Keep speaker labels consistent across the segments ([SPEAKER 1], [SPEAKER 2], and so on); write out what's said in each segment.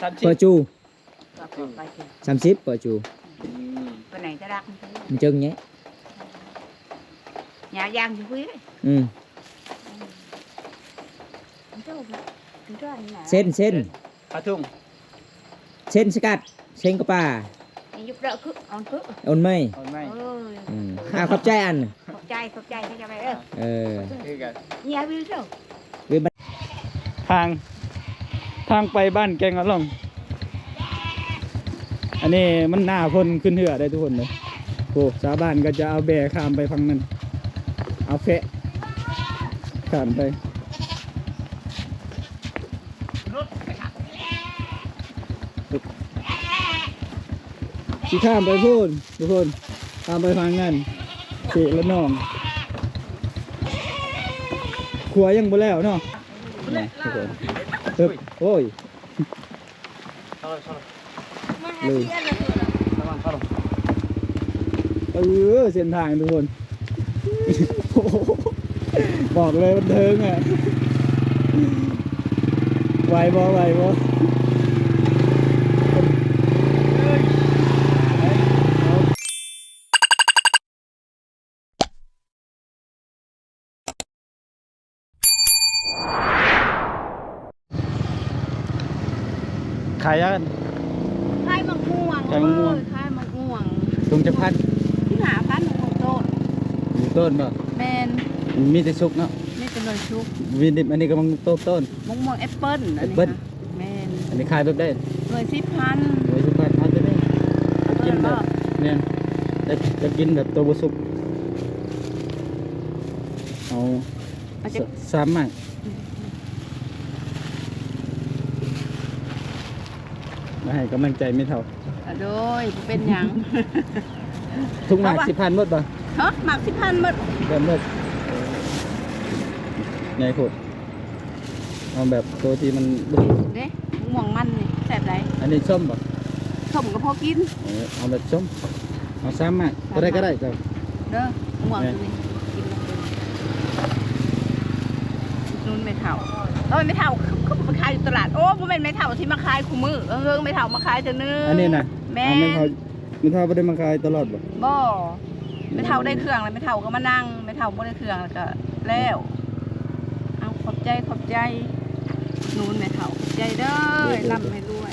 [SPEAKER 1] สามสิบ
[SPEAKER 2] เปิดจู
[SPEAKER 3] ก็ขอไปกิน
[SPEAKER 2] สามสิบเปิดจู
[SPEAKER 3] ไปไหนจะรักมันไป
[SPEAKER 2] มันจึงเนี้ย
[SPEAKER 3] nhà giang thì quý đấy
[SPEAKER 2] อืม
[SPEAKER 3] Không cho mà Không cho anh nào
[SPEAKER 2] เส้นเส้น
[SPEAKER 1] ปลาทุ่ง
[SPEAKER 2] เส้นสกัดเส้นกระป่า
[SPEAKER 3] Anh giúp đỡ cứ On cứ
[SPEAKER 2] โอนไม่
[SPEAKER 1] เอาไหม
[SPEAKER 3] Ôi
[SPEAKER 2] อืมอ่าขอบใจอัน
[SPEAKER 3] Khóc chay khóc chay cho mày ơi
[SPEAKER 2] เออ
[SPEAKER 1] คือกัน
[SPEAKER 3] Nhà biết đâu
[SPEAKER 1] ทาง ทางไปบ้านแกงอะล่อง อันนี้มันหน้าคนขึ้นเหือได้ทุกคนเลยโอ้ชาวบ้านก็จะเอาแบกข้ามไปฝั่งนั้น เอาแฟะข้ามไปสิข้ามไปพูนทุกคนข้ามไปฟังนั่นเสีและน้องครัวยังบ่แล้วเนาะนี่ทุกคนเฮ้ยโอ้ยเลยเออเส้นทางทุกคนโอ้โหบอกเลยมันเทิงอะไหวบ่ไหวบ่ ขายยัง
[SPEAKER 3] Khai bằng nguồn
[SPEAKER 1] Khai bằng nguồn.
[SPEAKER 3] Khai bằng nguồn
[SPEAKER 1] ลุงจะพัน
[SPEAKER 3] Cứ hả phát một hồng tốt
[SPEAKER 1] อยู่ต้นบ่
[SPEAKER 3] Men
[SPEAKER 1] มีแต่สุกเนาะ
[SPEAKER 3] Nên cái lời chúc
[SPEAKER 1] วินดิบอันนี้กำลังโตต้น
[SPEAKER 3] Mong mong apple
[SPEAKER 1] Apple.
[SPEAKER 3] Men
[SPEAKER 1] อันนี้ขายแบบได้
[SPEAKER 3] Người ship pan
[SPEAKER 1] โดยสุภาพพันจะได้กินแบบเนี่ยจะจะกินแบบตัวบุสุกเอา
[SPEAKER 3] Mà
[SPEAKER 1] ส
[SPEAKER 3] chắc
[SPEAKER 1] สามหมาก มาให้กำลังใจไม่เท่า
[SPEAKER 3] Ở đôi Bên nhắn
[SPEAKER 1] ทุกหมาก
[SPEAKER 3] เอาวะ
[SPEAKER 1] สิบพันหมดป่ะ
[SPEAKER 3] Hả? Mặc ship pan mất
[SPEAKER 1] แบบหมดใหญ่โคตรเอาแบบตัวที่มันบุสุก
[SPEAKER 3] Đấy Nguồn măn này Xẹp đấy
[SPEAKER 1] อันนี้ส้มป่ะ
[SPEAKER 3] Không có phô kín
[SPEAKER 1] เออเอาแบบส้มเอาสามหมากก็ได้ก็ได้จ้ะ
[SPEAKER 3] Đó Nguồn
[SPEAKER 1] Nè.
[SPEAKER 3] từ này Kín là Nun mày thảo Ôi mày thảo không, không mà khai tòa lạt Ô bố mày mày thảo thì mà khai khu mư Ờ hương mày thảo mà khai cho nữ
[SPEAKER 1] อันนี้นะ
[SPEAKER 3] แม่
[SPEAKER 1] เอาไม่เท่าไม่เท่าไม่ได้มาขายตลอดป่ะ
[SPEAKER 3] บ่ไม่เท่าได้เครื่องเลยไม่เท่าก็มานั่งไม่เท่าบ่ได้เครื่องแล้วก็แล้วเอาขอบใจขอบใจนูนไม่เท่าขอบใจเด้อร่ำให้รวย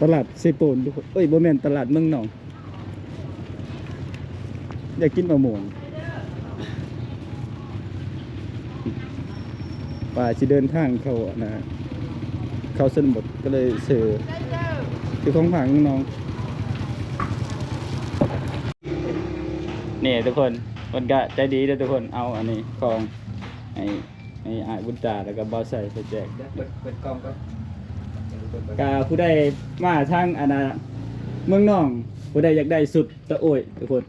[SPEAKER 1] ตลาดเซโปนทุกคนเอ้ยบ่แม่นตลาดเมืองหนอง อยากกินมะม่วง ป่าสิเดินทางเข้าอะนะเข้าสนบทก็เลยเสือคือของผังน้องนี่ทุกคนมันก็ใจดีเลยทุกคนเอาอันนี้ของไอ้ไอ้อายบุญตาแล้วก็บอใส่ไปแจก
[SPEAKER 2] เปิดเปิดกล้องก็
[SPEAKER 1] กาผู้ใดมาทางอันนะเมืองน่องผู้ใดอยากได้สุดตะโอยทุกคน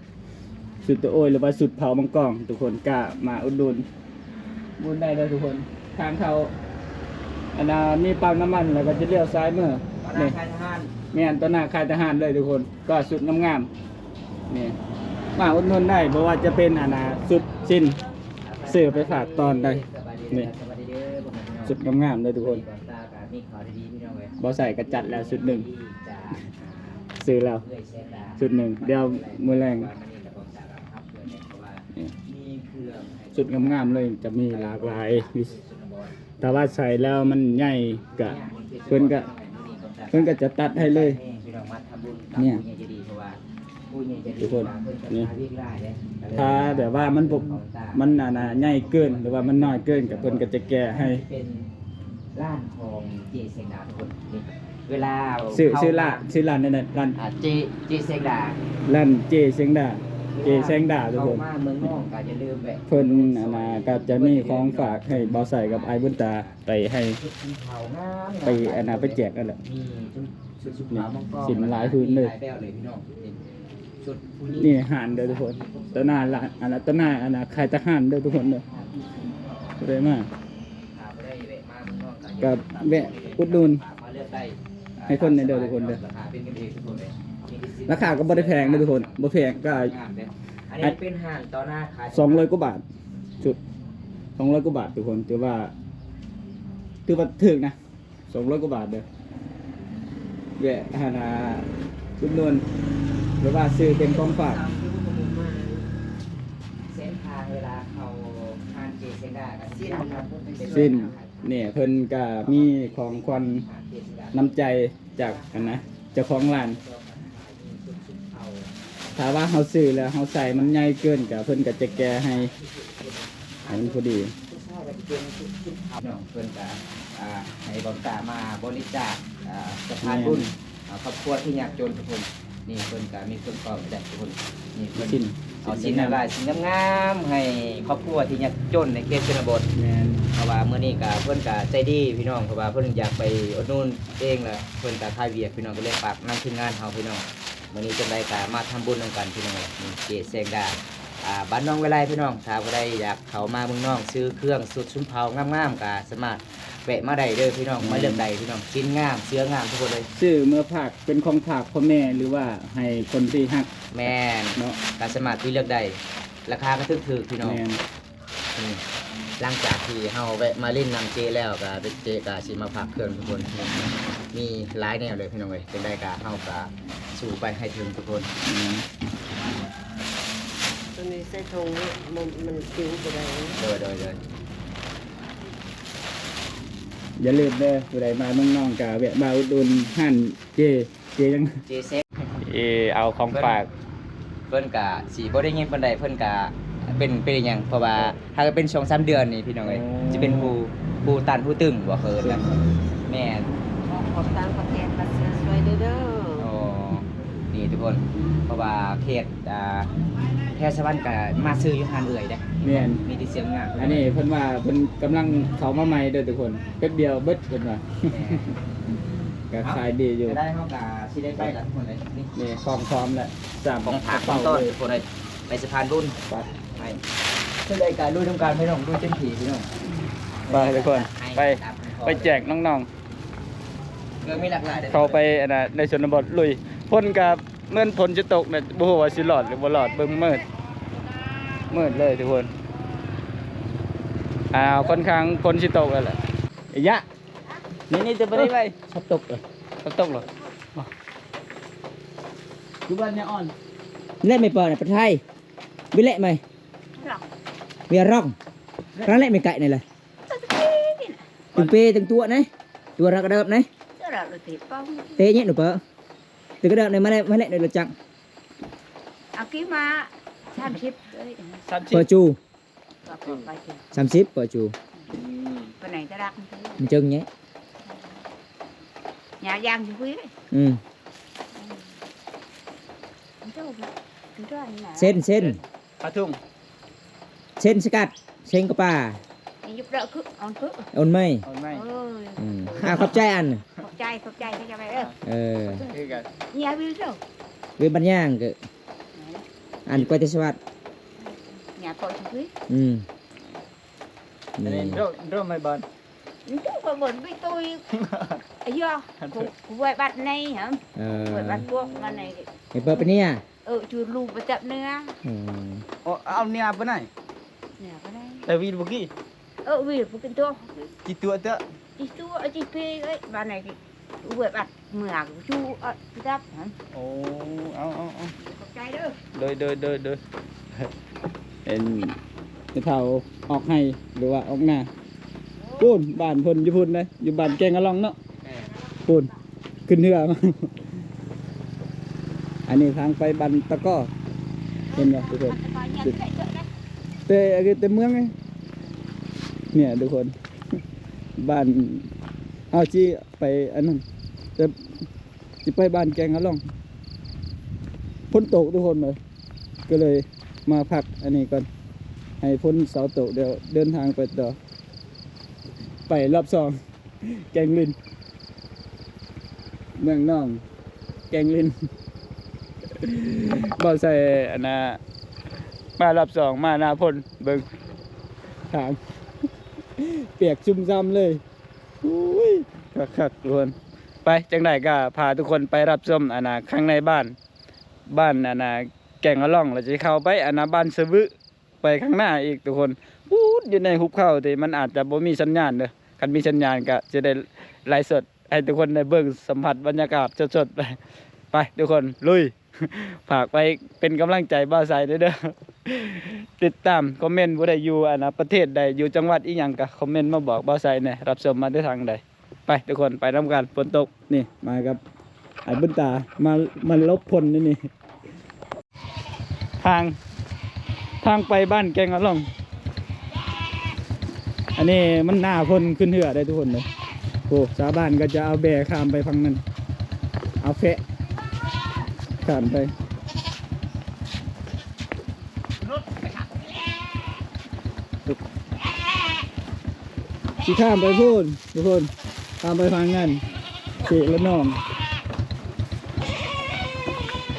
[SPEAKER 1] สุดตะโอยหรือว่าสุดเผามังกรทุกคนกามาอุดหนุนบุญได้เลยทุกคน ทางเขาอันนะมีปั๊มน้ำมันแล้วก็จะเลี้ยวซ้ายมือ
[SPEAKER 2] ตอนนั้
[SPEAKER 1] นี่
[SPEAKER 2] นทานทหาร
[SPEAKER 1] แม่นต้นหน้าค่ายทหารเลยทุกคน ก็สุดงามๆนี่มาอุดหนุนได้เพราะว่าจะเป็นอันนะสุดสิ้นซื้อไปฝากตอนได้
[SPEAKER 2] สบายดี
[SPEAKER 1] นี่
[SPEAKER 2] สบายดีเด้อผมเป็นพี่น้อง
[SPEAKER 1] สุดงามๆเลยทุกคน
[SPEAKER 2] ก่อนตากับมีข่าวดีๆพี่น้องเว้ย
[SPEAKER 1] บอใส่กระจัดแล้วสุดหนึ่ง
[SPEAKER 2] จ้า
[SPEAKER 1] ซื้อแล้ว
[SPEAKER 2] เพื่อยแซงดา
[SPEAKER 1] สุดหนึ่งเดี๋ยวมือแรง
[SPEAKER 2] ว่ามันนี่ระบบสารพัดเลยเนี่ยเพราะว่า
[SPEAKER 1] นี่
[SPEAKER 2] มีเครื่องให้
[SPEAKER 1] สุดงามๆเลยจะมีหลากหลายวิ
[SPEAKER 2] สุดนบอล
[SPEAKER 1] แต่ว่าใส่แล้วมันใหญ่กะเพิ่นก็เพิ่นก็จะตัดให้เลย
[SPEAKER 2] พี่น้องมาทำบุญ
[SPEAKER 1] เนี่ย
[SPEAKER 2] ผู้ใหญ่ใจดีเพราะว่าผู้ใหญ่ใจดี
[SPEAKER 1] ทุกคน
[SPEAKER 2] เพิ่นจะ
[SPEAKER 1] นี่
[SPEAKER 2] พาวิ่งไล่เด้
[SPEAKER 1] ถ้าแบบว่ามันบกมันน่ะนะใหญ่เกินหรือว่ามันน้อยเกินกับเพิ่นก็จะแก้ให้
[SPEAKER 2] เป็นร้านของเจเซงดาทุกคนนี่เวลา
[SPEAKER 1] ชื่อ
[SPEAKER 2] เข้
[SPEAKER 1] ชื่อร้านชื่อร้านนั่นน่ะร้าน
[SPEAKER 2] อ่าเจเจเซงดา
[SPEAKER 1] ร้านเจเซงดา เจเซงดาทุกคน
[SPEAKER 2] เข้ามาเมืองนอกก็อย่าลืมแบบ
[SPEAKER 1] เพิ่นนะนะก็จะมีของฝากให้บ่าใส่กับไอ้บุญตาไปให้ไปอันนะไปแจกนั่นแหละ
[SPEAKER 2] มีชุดชุดขาวมังกร
[SPEAKER 1] สินหลายพื้นเลย
[SPEAKER 2] หาแบบเลยพี่น้องนี่ชุดผู้หญิง
[SPEAKER 1] นี่หานเด้อทุกคนต้นหน้าร้านอันนั้นต้นหน้าอันน่ะขายทหารเด้อทุกคนเด้อสวยมาก
[SPEAKER 2] หาบ่ได้แวะมาเมืองนอก
[SPEAKER 1] กับแวะอุดหนุน
[SPEAKER 2] มาเลือกได้
[SPEAKER 1] ให้คนในเด้อทุกคนเด้อ
[SPEAKER 2] ราคาเป็นกันเองทุกคนเลย
[SPEAKER 1] ราคาก็บ่ได้แพงเด้อทุกคนบ่แพงก็
[SPEAKER 2] งามเด้ออันนี้เป็นห่านต่อหน้าขาย
[SPEAKER 1] สองร้อยกว่าบาท จุดสองร้อยกว่าบาททุกคนถือว่าถือว่าถึกนะสองร้อยกว่าบาทเด้อแวะหานาจุดนวนหรือว่าซื้อเป็นของฝาก
[SPEAKER 2] เส้นทางเวลาเขาทานเจเซนดากับสิ้นนะครับ
[SPEAKER 1] สิ้นเนี่ยเพิ่นก็มีของควันน้ำใจจากอันนะเจ้าของร้าน ถ้าว่าเฮาซื้อแล้วเฮาใส่มันใหญ่เกินก็เพิ่นก็จะแก้ให้ให้มันพอดี
[SPEAKER 2] น้องเพิ่นก็อ่าให้บอมตามาบริจาคอ่าสะพานบุญอ่าครอบครัวที่ยากจนทุกคนนี่เพิ่นก็มีเครื่องกรองแจกทุกคนนี่เพิ่น
[SPEAKER 1] สิ้น
[SPEAKER 2] เอาสินอะไรสินงามๆให้ครอบครัวที่ยากจนในเขตชนบท
[SPEAKER 1] แม่น
[SPEAKER 2] เพราะว่ามื้อนี้ก็เพิ่นก็ใจดีพี่น้องเพราะว่าเพิ่นอยากไปอุดหนุนเองแหละเพิ่นก็ทายเวียกพี่น้องก็เลยฝากนำทีมงานเฮาพี่น้อง มื้อนี้จังไดก็มาทำบุญนำกันพี่น้องนี่เจแซงดาอ่าบ้านน้องเวไลพี่น้องถ้าบ่ได้อยากเข้ามาเมืองน้อง ซื้อเครื่องสุดชุมเผางามๆก็สามารถแวะมาได้เด้อพี่น้องมาเลือกได้พี่น้องชิ้นงามเสื้องามทุกคนเลย
[SPEAKER 1] ซื้อเมื่อผักเป็นของฝากพ่อแม่หรือว่าให้คนที่ฮัก
[SPEAKER 2] แม่น
[SPEAKER 1] เนาะ
[SPEAKER 2] ก็สามารถที่เลือกได้ราคาก็ถูกๆพี่น้อง
[SPEAKER 1] แม่น
[SPEAKER 2] อืมหลังจากที่เฮาแวะมาเล่นนำเจแล้วก็เป็นเจก็สิมาพักเครื่องทุกคน มีหลายแนวเลยพี่น้องเอ้ยเป็นได้ก็เฮาก็ สู่ไปให้ถึงทุกคน
[SPEAKER 1] อืม
[SPEAKER 4] ตัวนี้ใส่ทงเนี่ยมันมันจิ้วไปได้
[SPEAKER 2] โดยโดยโดย
[SPEAKER 1] อย่าลืมเด้อผู้ใดมาเมืองน้องก็แวะมาอุดหนุนห้านเจ เจยัง
[SPEAKER 2] เจเซ็ก
[SPEAKER 1] เอเอาของฝาก
[SPEAKER 2] เพิ่นก็สิบ่ได้เงินปานใดเพิ่นก็เป็นเป็นอหยังเพราะว่าถ้าเป็นช่วง3เดือนนี่พี่น้องเอ้ยจะเป็นผู้ผู้ตันผู้ตึงบ่เคินนะแม่น
[SPEAKER 4] ขอขอบตังประเทศรัสเซียช่วยเด้อเด้อ
[SPEAKER 2] โอ้นี่ทุ กคนเพราะว่าเขตอ่าแพทย์สวรรค์ก็มาซื้ออยู่หานเอ่ยเด้
[SPEAKER 1] แม่น
[SPEAKER 2] มีที่เสียงงาม
[SPEAKER 1] อันนี้เพิ่นว่าเพิ่นกำลังเข้ามาใหม่เด้อทุกคนแป๊บเดียวเบิดเพิ่นว่าก็ขายดีอยู่
[SPEAKER 2] จะได้เฮาก็สิได้ไปละทุกคนเลยนี่
[SPEAKER 1] นี่ของพร้อมแล้วสาม
[SPEAKER 2] ของผัก
[SPEAKER 1] ก
[SPEAKER 2] ข
[SPEAKER 1] ระ
[SPEAKER 2] อง
[SPEAKER 1] เป๋า
[SPEAKER 2] ต้น
[SPEAKER 1] เลย
[SPEAKER 2] ทุกคนเลยไปสะพานบุญ
[SPEAKER 1] ไป
[SPEAKER 2] ไปเพื่อได้การลุยทำการพี่น้องลุยเต็มที่พี่น้อง
[SPEAKER 1] ไปทุกคนไปไปแจกน้อง
[SPEAKER 2] เรื่องมีหลากหลายด้อ
[SPEAKER 1] ๆเข้าไปอันน่ะในชนบทลุยพ่นกับ เมื่อนฝนจะตกเนี่ยบ่ฮู้ว่าสิรอดหรือบ่รอดเบิ่งมืดมืดเลยทุกคนอ้าวค่อนข้างฝนสิตกแล้วแหละไอ้ยะนี่นี่จะไปได้ไปชอบตกเหรอชอบตกเหรออ๋ออยู่บ้านเนี่ยอ่อน
[SPEAKER 2] เล่นไม่เปิดประเทศไทยวิเละไหม
[SPEAKER 3] หรอก
[SPEAKER 2] เวียร่องร้านเละไม่ไก่นี่เลยตึงเปตึงตัวไหนตัวรักกระเดิบไหน
[SPEAKER 3] เจ้าเราเลยติดป้อง
[SPEAKER 2] เตะเนี่ยหนูเปอตึงกระเดิ
[SPEAKER 3] từ
[SPEAKER 2] cái đợt này mới lại mới lại được chặng.
[SPEAKER 3] À kí mà sam ship bờ chu sam ship bờ chu
[SPEAKER 2] bên này ta đặt mình chân nhé.
[SPEAKER 3] Nhà giang chú quý đấy.
[SPEAKER 2] Ừ. Sen
[SPEAKER 3] sen. Patung sen sekat sen kepala
[SPEAKER 2] เส้นเส้น
[SPEAKER 1] ปลาทุ่ง
[SPEAKER 2] เส้นสกัดเส้นกระป่า
[SPEAKER 3] anh giúp đỡ cứ on cứ
[SPEAKER 2] โอนไม่
[SPEAKER 1] เอาไหม
[SPEAKER 3] ôi
[SPEAKER 2] อืมอ่าขอบใจอัน
[SPEAKER 3] khóc chay khóc chay thế cho mày ơi
[SPEAKER 2] เออ
[SPEAKER 1] คือกัน
[SPEAKER 3] nhà biết đâu
[SPEAKER 2] เวยบัญญังก็อันกวยเทศวัต
[SPEAKER 3] nhà cội thì quý
[SPEAKER 2] อืม
[SPEAKER 1] อัน
[SPEAKER 2] นี่
[SPEAKER 1] นี้ร่มร่มไม่บอล
[SPEAKER 3] nhưng chứ phải buồn với tôi ấy chưa của của vợ bạn này hả
[SPEAKER 2] เออ
[SPEAKER 3] vợ bạn buộc mà này
[SPEAKER 2] ไอ้เปิดไปะเนี่ย
[SPEAKER 3] ừ chú lù và chậm nữa
[SPEAKER 2] อืม
[SPEAKER 1] เอาเนี่ยไปไหน
[SPEAKER 3] nhà cái đây
[SPEAKER 1] แต่วีดบุกี้
[SPEAKER 3] ừ vì phụ kinh tô
[SPEAKER 1] กี่ตัวเตอะ
[SPEAKER 3] chị chú ở chị phê ấy bà này thì vợ bạn mưa của chú ở cái đắp hả
[SPEAKER 1] โอ้เอาเอาเอา
[SPEAKER 3] khóc chay đó
[SPEAKER 1] โดยโดยโดยโดยเอ็นจะเท่าออกให้หรือว่าออกหน้าปูนบ้านเพนอยู่พุ่นเลยอยู่บ้านแกงอะลองเนาะปูนขึ้นเรือมาอันนี้ทางไปบันตะก้อเห็นไหมทุกคน
[SPEAKER 3] Bà nhà cái chỗ đấy
[SPEAKER 1] เตะเตะเมืองไง เนี่ยทุกคน บ้านเอาจีไปอันนั้นจะจะไปบ้านแกงอะล่องพ้นตกทุกคนเลยก็เลยมาพักอันนี้ก่อนให้พ้นเสาตกเดี๋ยวเดินทางไปต่อ ไปรอบสองแกงลินเมืองน่อง แกงลินบ่ใส่อันน่ะมารอบสองมาหน้าพ่นเบิงถาม เปียกชุ่มซ้ำเลยอุ้ยคักคักๆทุกคนไปจังไดก็พาทุกคนไปรับชมอันนาข้างในบ้าน บ้านอันนาแก่งอะล่องเราจะเข้าไปอันนาบ้านสะบึไปข้างหน้าอีกทุกคนพูดอยู่ในหุบเขาแต่มันอาจจะบ่มีสัญญาณเด้อคันมีสัญญาณก็จะได้ไลฟ์สดให้ทุกคนได้เบิ่งสัมผัสบรรยากาศสดๆไปไปทุกคนลุยฝากไปเป็นกำลังใจบ้าใสด้วยเด้อ ติดตามคอมเมนต์บ่ได้อยู่อันนะประเทศใดอยู่จังหวัดอีหยังก็คอมเมนต์มาบอกบ้าใสแหน่รับชมมาได้ทางใดไปทุกคนไปนํกันฝนตกนี่มากับไอ้บุญตามามันลบพลนี่นี่ทางทางไปบ้านแกงอะล่อง อันนี้มันหน้าพลขึ้นเหือได้ทุกคนเลยโอ้ชาวบ้านก็จะเอาแบกข้ามไปฝั่งนั้นเอาแฟะข้ามไป ที่ข้ามไปพูนทุกคนข้ามไปฝั่งนั้นเสกและน้อง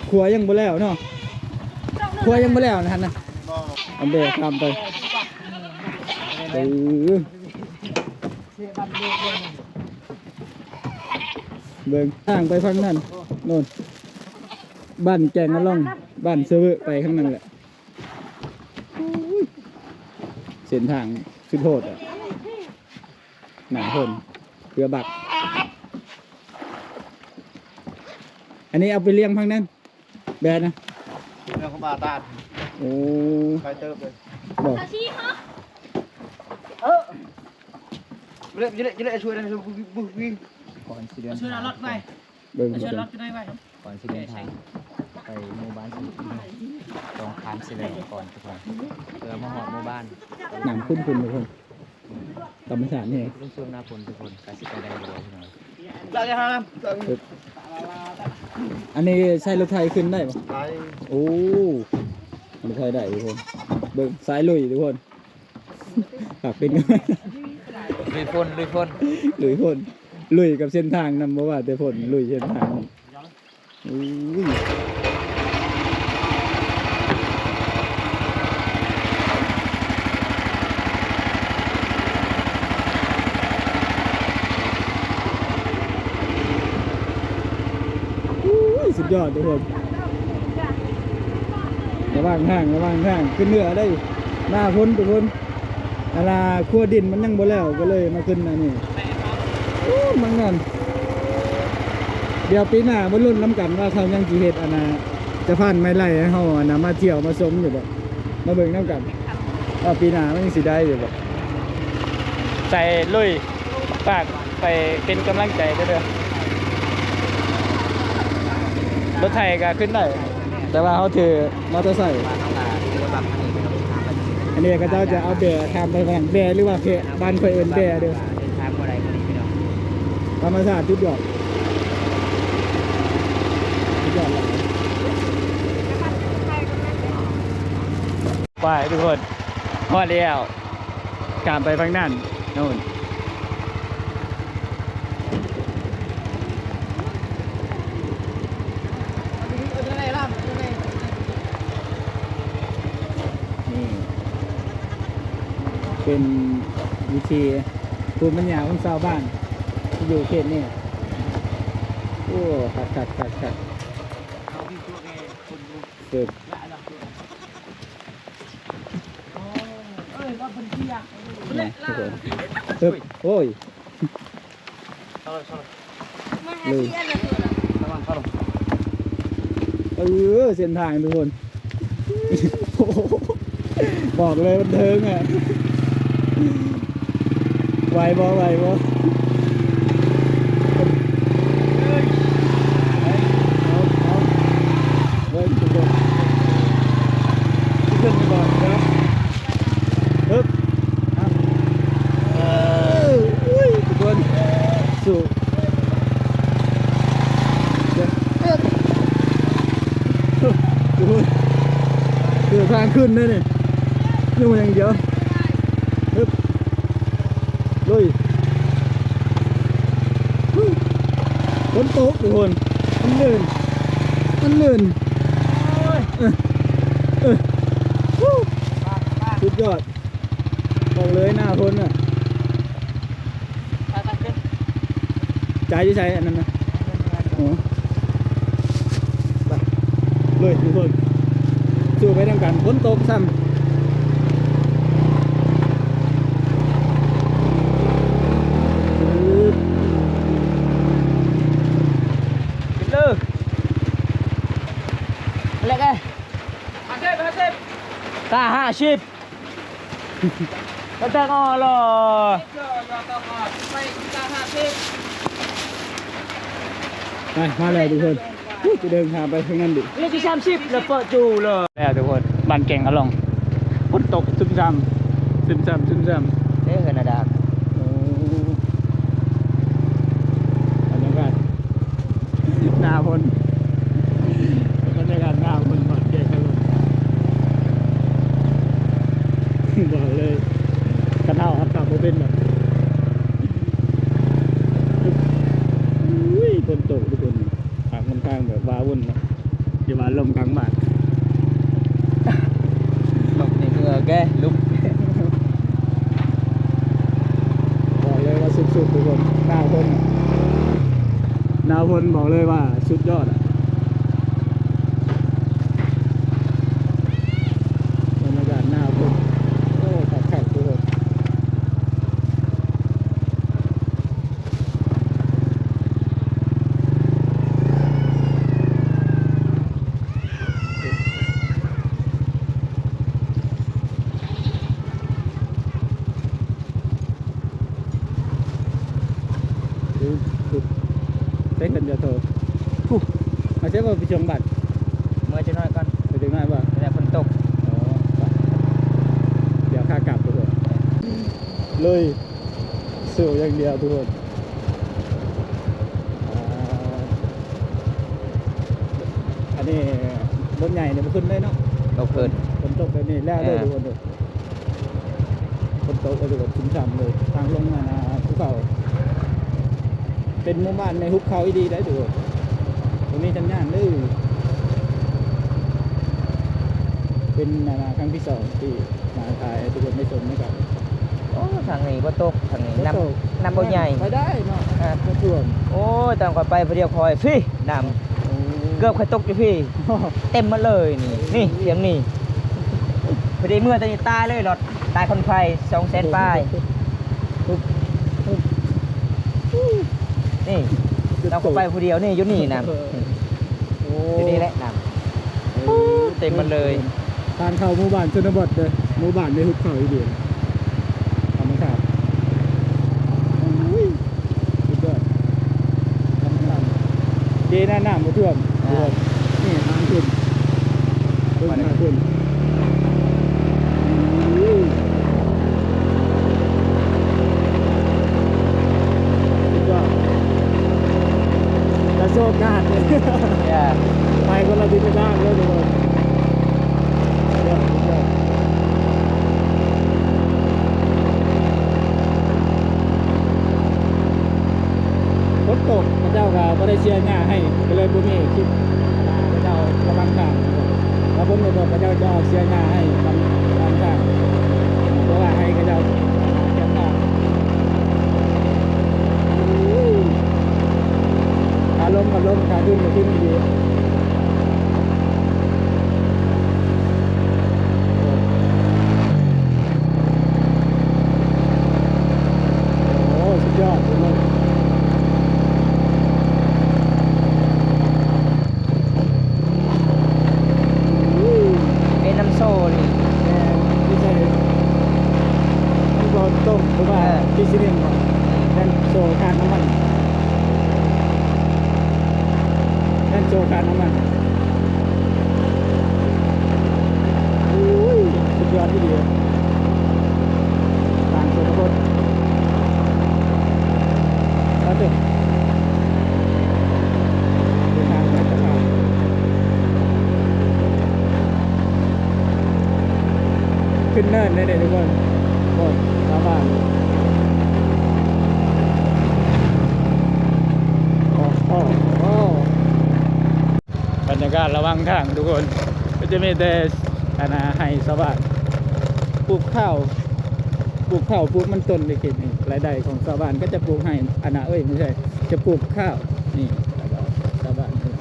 [SPEAKER 1] ขัวยังบ่แล้วเนาะขัวยังบ่แล้วนะฮะนะเอาแบกข้ามไปเออเบิ่งทางไปฝั่งนั้นโน่นบ้านแกงอะล่องบ้านเซเวอร์ไปข้างนั้นแหละเส้นทางสุดโหดอะ หนาคนเรือบัก อันนี้เอาไปเลี้ยงพังนั้นแบนนะ
[SPEAKER 5] เรื่องของบาตาด
[SPEAKER 1] โอ้
[SPEAKER 5] ไปเติบเลย
[SPEAKER 1] บอก
[SPEAKER 5] เออยิเล่ยิเล่ยิเล่ช่วยได้ช่วยบุบุบุ
[SPEAKER 2] ก่อนสิเดิน
[SPEAKER 6] ช่วย
[SPEAKER 2] ทา
[SPEAKER 6] เอา
[SPEAKER 2] ง
[SPEAKER 6] รถไป
[SPEAKER 1] เบิ่ง
[SPEAKER 6] ช่วย
[SPEAKER 1] เบิ่ง
[SPEAKER 6] รถจะได้ไหม
[SPEAKER 2] ก่อนสิเดินทางไปหมู่บ้านสิตรงคามสิเลยก่อนทุกคนเพื่อมาหอดหมู่บ้าน
[SPEAKER 1] หนังคุ้นคุณทุกคน ธรรมชาตินี่
[SPEAKER 2] รุ่งช่วงหน้าฝนทุกคนกาสิไปได้เลยพี่น้อง
[SPEAKER 5] เราจะท
[SPEAKER 1] อันนี้ใช้รถไทยขึ้นได้ปะำ
[SPEAKER 5] ไป
[SPEAKER 1] โอ้รถไทยได้ทุกคนเบิ่งสายลุยทุกคนฝากเป็นกัน
[SPEAKER 2] ลุยพ่นลุยพ่น
[SPEAKER 1] ลุยพนลุยกับเส้นทางนำบ่ว่าแต่พนลุยเส้นทางอุ้ยอุ้ย สุดยอดทุกคนระว่างทางระว่างทางขึ้นเหนือได้หน้าพ้นทุกคนอาลาขั้วดินมันยังบ่แล้วก็เลยมาขึ้นอันนี้โอ้มังนั่นเดี๋ยวปีหน้ามาลุ้นน้ำกันว่าเขายังจีเฮ็ดอันน่ะจะผ่านไม่ไล่ให้เขาอันน่ะมาเที่ยวมาชมอยู่บ่มาเบิ่งน้ำกันว่าปีหน้ามันยังสิได้อยู่บ่ใจลุยฝากไปเป็นกำลังใจเด้อ รถไทยก็ขึ้นได้ แต่ว่าเขาถือมอเตอร์ไซค์
[SPEAKER 2] อันนี้
[SPEAKER 1] ก็เจ้าจะเอาแบะทำไปฝั่งแบะหรือว่าเพะบ้านเคยเอิ้นแบะเด้อ
[SPEAKER 2] เดินทางบ่ได้บ่นี้พี่น้อง
[SPEAKER 1] ธรรมชาติทุกดอกทุกดอกหลายไปทุกคนพอแล้วการไปฟังนั่นนู่น เป็นวิธีภูมิปัญญาของชาวบ้านที่อยู่เขตนี่โอ้ขัดขัดขัดขัดเกิด
[SPEAKER 6] เอ้ยว่าเป็นที่อยาก
[SPEAKER 1] นี่ทุกคนตึบโอ้ยเลยเออเส้นทางทุกคนโอ้โหบอกเลยมันเทิงอะ ไหวบ่ไหวบ่เอาเอาเว้ยทุกคนขึ้นไปก่อนครับฮึบเอาเอออุ้ยทุกคนสู้เดี๋ยวเอิ้นทุกคนคือทางขึ้ ลุยฝนตกทุกคนมันลื่นมันลื่นเออเออฮู้สุดยอดบอกเลยหน้าพ้นอะใจที่ใช้อันนั้นนะโอ้ไปเลยทุกคนสู้ไปด้วยกันฝนตกซ้ำ
[SPEAKER 2] ห้าสิบก็จะงอหรอ
[SPEAKER 1] ไปมาเลยทุกคนอู้จะเดินทางไปข้างนั้นดิ
[SPEAKER 2] เลขที่สามสิบแล้วเปิดจูเลย
[SPEAKER 1] แล้วทุกคนบ้านแก่งอะลองฝนตกซึมซำซึมซำซึมซำ
[SPEAKER 2] เอ้ยเฮนาดา
[SPEAKER 1] โอ้บรรยากาศหน้าพลบรรยากาศหน้าพลบ้านแก่งอะลองบอกเลยกันเอาอัตตาโมเป็นแบบอุ้ยฝนตกทุกคนทางค่อน ข้างแบบว้าวุ่นเนาะอย่ามาลมกลางบ้าน
[SPEAKER 2] ลงในเมืองแกลุก
[SPEAKER 1] บอกเลยว่าสุดๆทุกคนหน้าพลหน้าพลบอกเลยว่าสุดยอดอะบรรยากาศหน้าพลโอ้ขัดขัดทุกคนดูดู เต้นกันจะโทรฮู้มาเจ้าว่าไปชมบัตร
[SPEAKER 2] เมื่อจะน้อยก่อน
[SPEAKER 1] ไปถึงไหนบ้าง
[SPEAKER 2] เวลาฝนตก
[SPEAKER 1] อ๋อไปเดี๋ยวค่ากลับทุกคนเลยสู้อย่างเดียวทุกคนอ่าอันนี้รถใหญ่เนี่ยมันขึ้นได้เนาะ
[SPEAKER 2] ตกเกิน
[SPEAKER 1] ฝนตกแบบนี้แล้วเลย
[SPEAKER 2] เออ
[SPEAKER 1] ทุกคนเลยฝนตกก็เลยแบบชุ่มฉ่ำเลย ทางลงมานาภูเขา เป็นหมู่บ้านในหุบเขาอีดีได้ทุกคนตรงนี้จังย่านเลยเป็นนานาครั้งที่สองที่มาถ่ายให้ทุกคนได้ชมนะครับ
[SPEAKER 2] โอ้ทางนี้บ่ตกทางนี้
[SPEAKER 1] ฝน
[SPEAKER 2] น้
[SPEAKER 1] ตกำ
[SPEAKER 2] น้ำบ่ใหญ่
[SPEAKER 1] ไปได้เนาะ
[SPEAKER 2] อ่า
[SPEAKER 1] ก็ท่วม
[SPEAKER 2] โอ้ยตอนก่อนไปพอเดียวคอยพี่น้ำเกือบค่อยตกอยู่พี่ เต็มมาเลยนี่นี่เสียงนี่พอดีเมื่อตอนนี้ตายเลยหลอดตายคนไฟสองแสนป้าย นี่เราก็ไปผู้เดียวนี่อยู่นี่น้ำ
[SPEAKER 1] โอ้
[SPEAKER 2] อยู่นี่แหละน้ำเต็มมาเลย
[SPEAKER 1] ทางเข้าหมู่บ้านชนบทเลยหมู่บ้านในหุบเขาอีดีธรรมชาติอุ้ยสุดยอดธรรมชาติเจน่าน้ำมาท่วมทุกคนนี่น้ำขึ้นขึ้นมาขึ้นอุ้ยสุดยอดแต่โชคงานเลย
[SPEAKER 2] อย่า
[SPEAKER 1] ไปคนละทิศละทางเลยทุกคนเยี่ยมเยี่ยมฝนตกพระเจ้าก็ไม่ได้เชียร์หน้าให้ก็เลยบุมีคลิปอ่าพระเจ้าระวังทางแล้วผมเลยบอกพระเจ้าจะเอาเชียร์หน้าให้ระวังทางเพราะว่าให้พระเจ้าเชียร์หน้า ขาลมกับลมขาขึ้นกับขึ้นดี โอ้สุดยอดเลย
[SPEAKER 2] เป็นน้ำโซ่นี่
[SPEAKER 1] ไม่ใช่ที่บอลต้มหรือว่าที่ซีเรียมก่อนนั่นโชว์การน้ำมันนั่นโชว์การน้ำมันอุ้ยสุดยอด ที่ดียวต่างชนบทแล้วเด็กเดินทางไปตลาดขึ้นเนินได้เลยทุกคนโอ้ยชาวบ้านบรรยากาศระวังทางทุกคน ก็จะมีแต่อาณาให้ชาวบ้านป ลูกข้าวปลูกข้าวปลูกมันต้นเล็กๆนี่รายได้ของชาวบ้านก็จะปลูกให้อาณาเอ้ยไม่ใช่ จะปลูกข้าวนี่ชาวบ้านนี่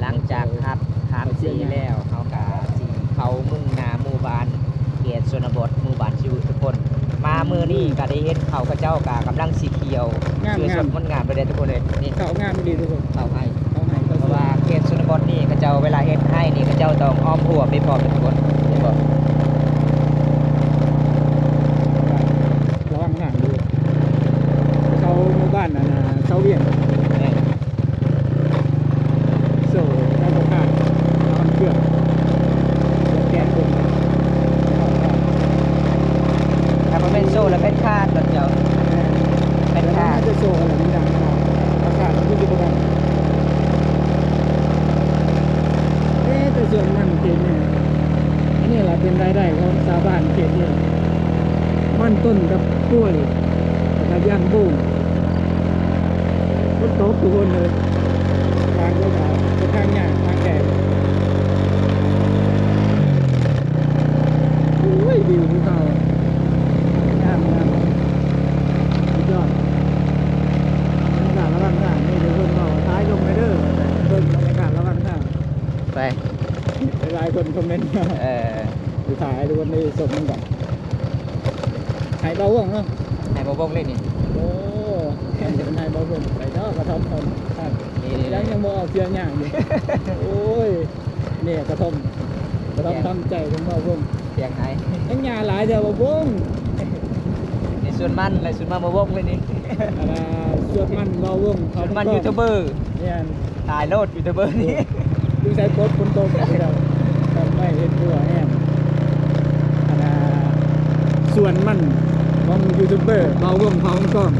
[SPEAKER 2] หลังจากครับทางสีแล้วเขากาสีเขามุ่งหนาหมู่บ้านเขตชนบทหมู่บ้านชิวทุกคน มามือนี่ก็ได้เห็นเขากระเจ้ากากำลังสีเขียว
[SPEAKER 1] งาม
[SPEAKER 2] เชื่อส
[SPEAKER 1] งาม
[SPEAKER 2] ดมันงามไปเลยทุกคนเลยนี่
[SPEAKER 1] ข้าวงามดีทุกคน
[SPEAKER 2] เขาให้
[SPEAKER 1] เขาให้เขา
[SPEAKER 2] เพราะว่าเขตชนบอนนี่ก็เจ้าเวลาเฮ็ดให้นี่ก็เจ้าต้องอ้อมหัวไปพร้อมทุกคนเห็ นบ่
[SPEAKER 1] ระวังห่างดูเขาหมู่บ้านน่ะนะเขาเวียน
[SPEAKER 2] แม่น
[SPEAKER 1] โซ่เขาบอกขาดทำเครื่องแก๊สคน
[SPEAKER 2] ถ้ามันเป็นโซ่แล้วเป็นคาดแล้วเจ้าเป็น
[SPEAKER 1] แล้ว
[SPEAKER 2] คา
[SPEAKER 1] น่า
[SPEAKER 2] ด
[SPEAKER 1] จะโซ่อะไรนี่ดังอากาศมันขึ้นอยู่ประมาณเอ๊ะแต่ส่วนมันเขตเนี่ยอันนี่แหละ เป็นรายได้ของชาวบ้านเขตเนี่ยมันต้นกับกล้วยกับย่างบุ้งรถโต๊ะทุกคนเลยทางก็แบบค่อนข้างยากทางแก่โอ้ยวิวภูเขางามงามสุดยอดบรรยากาศระหว่างทางนี่เดี๋ยวคนบอกท้ายลงไปเด้อเบิ่งบรรยากาศระหว่างทาง
[SPEAKER 2] ไป
[SPEAKER 1] หลายๆคนคอมเมนต์มา
[SPEAKER 2] เออ
[SPEAKER 1] สุดท้ายทุกคนได้สมมันก่อนหายเบาห่วงเนาะ
[SPEAKER 2] ให้บ่บ่งเลยนี่
[SPEAKER 1] โอ้แค่จะเป็นหายเบาห่วงไปเนาะกระทอมทนครับ
[SPEAKER 2] นี่
[SPEAKER 1] ยังยังบ่ออกเสียงอย่างอยู่ โอ้ยเนี่ยกระทอมกระทอมทำใจของเบาห่วง
[SPEAKER 2] เสียงไหน
[SPEAKER 1] ยังยาหลายเดียวเบาห่วง
[SPEAKER 2] ในส่วนมันในส่วนมันบ่บ่งเลยนี่
[SPEAKER 1] อะไรสวดมันเบาห่วง
[SPEAKER 2] ส่วนมันยูทูบเบอร์
[SPEAKER 1] เนี่ย
[SPEAKER 2] ถ่ายโลดยูทูบเบอร์นี่
[SPEAKER 1] ดูใช้โพสต์คนโตแบบเราทำไม่เห็นตัวแอนอันน่ะ ส่วนมันของยูทูบเบอร์เบาห่วงของกล้อง